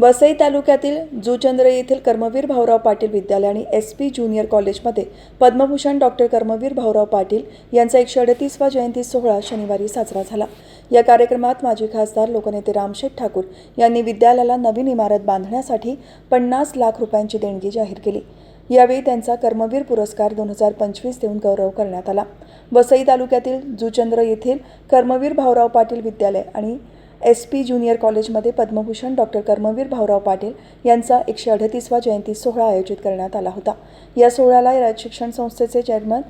वसई तालुक्यातील जुचंद्र येथील कर्मवीर भाऊराव पाटील विद्यालय आणि एस पी ज्युनियर कॉलेजमध्ये पद्मभूषण डॉक्टर कर्मवीर भाऊराव पाटील यांचा एकशे अडतीसवा जयंती सोहळा शनिवारी साजरा झाला. या कार्यक्रमात माजी खासदार लोकनेते रामशेठ ठाकूर यांनी विद्यालयाला नवीन इमारत बांधण्यासाठी पन्नास लाख रुपयांची देणगी जाहीर केली. यावेळी त्यांचा कर्मवीर पुरस्कार दोन हजार पंचवीस देऊन गौरव करण्यात आला. वसई तालुक्यातील जुचंद्र येथील कर्मवीर भाऊराव पाटील विद्यालय आणि एस पी ज्युनियर कॉलेजमध्ये पद्मभूषण डॉक्टर कर्मवीर भाऊराव पाटील यांचा एकशे अडतीसवा जयंती सोहळा आयोजित करण्यात आला होता. या सोहळ्याला राज्य शिक्षण संस्थेचे चेअरमन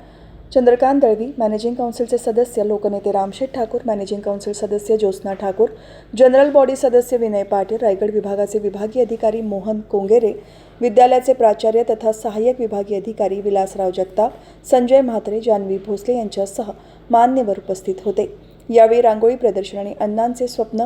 चंद्रकांत दळवी मॅनेजिंग काउन्सिलचे सदस्य लोकनेते रामशेठ ठाकूर मॅनेजिंग काउन्सिल सदस्य ज्योत्स्ना ठाकूर जनरल बॉडी सदस्य विनय पाटील रायगड विभागाचे विभागीय अधिकारी मोहन कोंगेरे विद्यालयाचे प्राचार्य तथा सहाय्यक विभागीय अधिकारी विलासराव जगताप संजय म्हात्रे जान्हवी भोसले यांच्यासह मान्यवर उपस्थित होते. यावेळी रांगोळी प्रदर्शन आणि अण्णांचे स्वप्न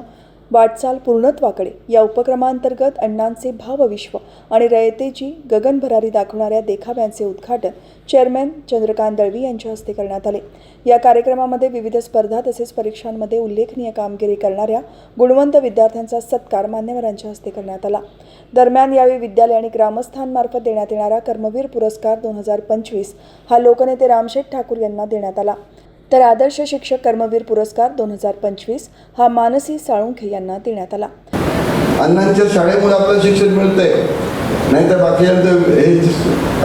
वाटचाल पूर्णत्वाकडे. या उपक्रमांतर्गत अण्णांचे भावविश्व आणि रयतेची गगनभरारी दाखवणाऱ्या देखाव्यांचे उद्घाटन चेअरमॅन चंद्रकांत दळवी यांच्या हस्ते करण्यात आले. या कार्यक्रमामध्ये विविध स्पर्धा तसेच परीक्षांमध्ये उल्लेखनीय कामगिरी करणाऱ्या गुणवंत विद्यार्थ्यांचा सत्कार मान्यवरांच्या हस्ते करण्यात आला. दरम्यान यावेळी विद्यालय आणि ग्रामस्थांमार्फत देण्यात येणारा कर्मवीर पुरस्कार दोन हजार पंचवीस हा लोकनेते रामशेठ ठाकूर यांना देण्यात आला. तर आदर्श शिक्षक कर्मवीर पुरस्कार दोन हजार पंचवीस हा मानसी साळुंखे यांना देण्यात आला. अण्णांच्या शाळेमुळे आपलं शिक्षण मिळतंय. नाही तर बाकी हे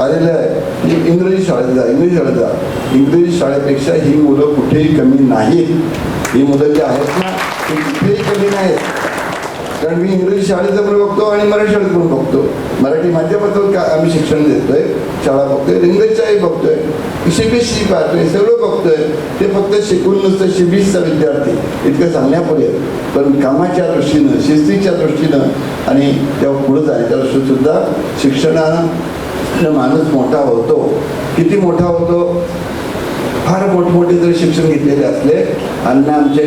आलेलं आहे. की इंग्रजी शाळेत जा इंग्रजी शाळेत जा. इंग्रजी शाळेपेक्षा ही मुलं कुठेही कमी नाहीत. ही मुलं जी आहेत ना ती कुठेही कमी नाहीत. कारण मी इंग्रजी शाळेचं पण बघतो आणि मराठी शाळेत पण बघतो. मराठी माध्यमातून का आम्ही शिक्षण देतोय? शाळा बघतोय इंग्रजीच्याही बघतोय. सी बी सी पाहतोय सगळं बघतोय. ते फक्त शिकून नुसतं सी बी चा विद्यार्थी. इतकं सांगण्यापुढे. पण कामाच्या दृष्टीनं शिस्तीच्या दृष्टीनं आणि तेव्हा पुढं जायच्या दृष्टीसुद्धा शिक्षणानं माणूस मोठा होतो. किती मोठा होतो? फार मोठमोठे जर शिक्षण घेतलेले असले अण्णा आमचे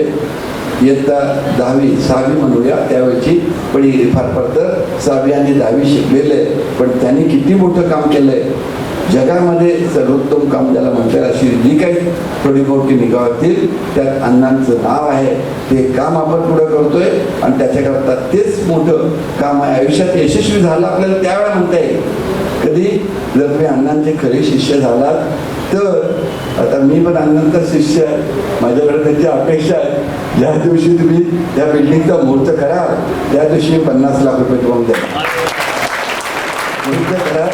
इयत्ता दहावी सहावी म्हणूया त्यावेळची पण ही फार फार तर सहावी आणि दहावी शिकलेले पण त्यांनी किती मोठं काम केलंय. जगामध्ये सर्वोत्तम काम ज्याला म्हणतात अशी जी काही थोडी मोठी निगावतील त्यात अण्णांचं नाव आहे. ते काम आपण पुढं करतोय आणि त्याच्याकरता तेच मोठं काम आहे. आयुष्यात यशस्वी झालं आपल्याला त्यावेळेला म्हणता येईल. कधी जर तुम्ही अण्णांचे खरे शिष्य झालात तर आता मी पण अण्णांचा शिष्य आहे. माझ्याकडे त्यांची अपेक्षा आहे. ज्या दिवशी तुम्ही त्या बिल्डिंगचा मुहूर्त करा त्या दिवशी पन्नास लाख रुपये तुम्हाला द्या. मुहूर्त करा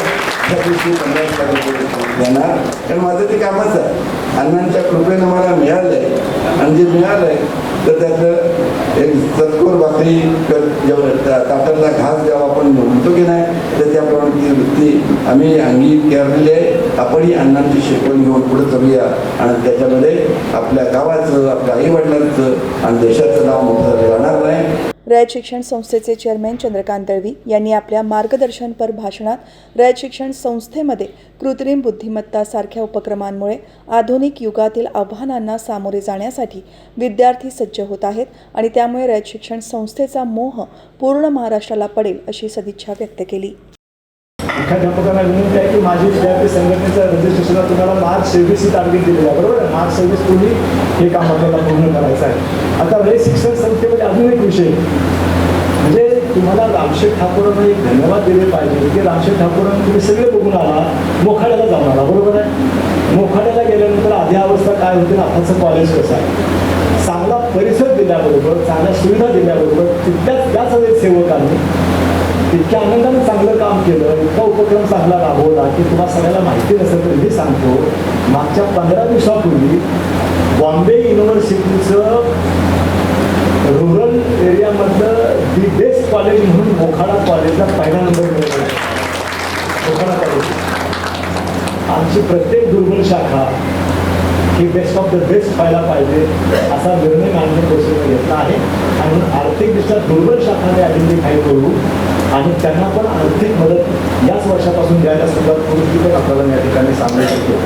त्या दिवशी पन्नास लाख रुपये देणार कारण माझं ते कामच आहे. अण्णांच्या कृपेनं मला मिळालंय. आणि जे मिळालंय तर त्याचं एक सत्कोर भाकरी जेवढं त्या ताटाला घास जेव्हा आपण म्हणतो की नाही तर त्याप्रमाणे ती वृत्ती आम्ही अंगीकारलेली आपणही अण्णांची शिकवण घेऊन पुढे करूया. आणि त्याच्यामध्ये आपल्या गावाचं आपल्या आईवडिलांचं आणि देशाचं नाव मोठं राहणार नाही. रयत शिक्षण संस्थेचे चेअरमॅन चंद्रकांत दळवी यांनी आपल्या मार्गदर्शनपर भाषणात रयत शिक्षण संस्थेमध्ये कृत्रिम बुद्धिमत्ता सारख्या उपक्रमांमुळे आधुनिक युगातील आव्हानांना सामोरे जाण्यासाठी विद्यार्थी सज्ज होत आहेत आणि त्यामुळे रयत शिक्षण संस्थेचा मोह पूर्ण महाराष्ट्राला पडेल अशी सदिच्छा व्यक्त केली. मुख्याध्यापकांना विनंती आहे की माझी विद्यार्थी संघटनेचं रजिस्ट्रेशनला तुम्हाला मार्च सव्वीस ही तारीख दिलेली आहे. बरोबर आहे? मार्च सव्वीस पूर्वी हे काम आपल्याला पूर्ण करायचं आहे. आता रे शिक्षण संस्थेमध्ये अजून एक विषय. म्हणजे तुम्हाला रामशेठ ठाकूरांना एक धन्यवाद दिले पाहिजे की रामशेठ ठाकूरांना तुम्ही सगळे बघून आला मोखाड्याला जाऊन आला. बरोबर आहे? मोखाड्याला गेल्यानंतर आधी अवस्था काय होती आताचं कॉलेज कसं आहे? चांगला परिसर दिल्याबरोबर चांगल्या सुविधा दिल्याबरोबर तितक्याच त्याच सेवकांनी इतक्या आनंदाने चांगलं काम केलं इतका उपक्रम चांगला राबवला की तुम्हाला सगळ्याला माहिती नसेल तर मी सांगतो मागच्या पंधरा दिवसापूर्वी बॉम्बे युनिव्हर्सिटीचं रुरल एरियामधलं दी बेस्ट कॉलेज म्हणून मोखाडा कॉलेजला पहिला नंबर मिळाला. मोखाडा कॉलेज आमची प्रत्येक दुर्बल शाखा ही बेस्ट ऑफ द बेस्ट व्हायला पाहिजे असा निर्णय मान्य परिषदेने घेतला आहे. आणि आर्थिकदृष्ट्या दुर्बल शाखाने आयडेंटिफाय करू आणि त्यांना पण आर्थिक मदत याच वर्षापासून द्यायला सुरुवात करून ती पण आपल्याला या ठिकाणी सांगू शकतो